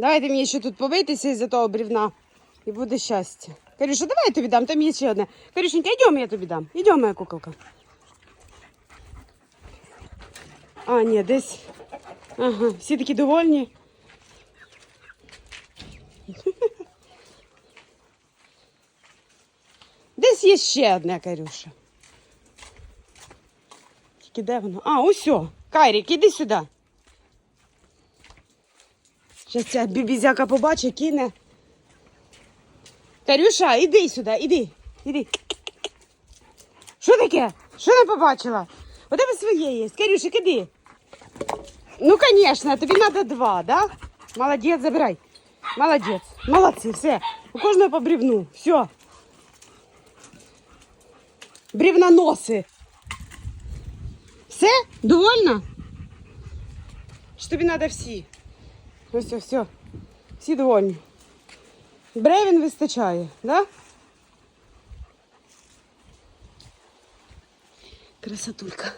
Давайте мені ще тут побитися із-за того брівна. І буде щастя. Карюша, давай я тобі дам, там є ще одне. Карюшенька, йдемо, я тобі дам. Йдемо, моя куколка. А, ні, десь. Ага, всі такі довольні. Десь є ще одне, Карюша. Тільки де воно? А, ось. о. Кайрік, іди сюди. Зараз ця бібізяка побачить, кине. Карюша, іди сюди, іди. Іди. Що таке? Що не побачила? У тебе своє є. Карюшик, іди. Ну, звісно, тобі треба два, да? Молодець, забирай. Молодець. Молодці, все. У кожного по бревну. Все. Бревноноси. Все? Довольно? Чи тобі треба всі? Ось, все, все. Всі довольні. Бревін вистачає, да? Красотулька.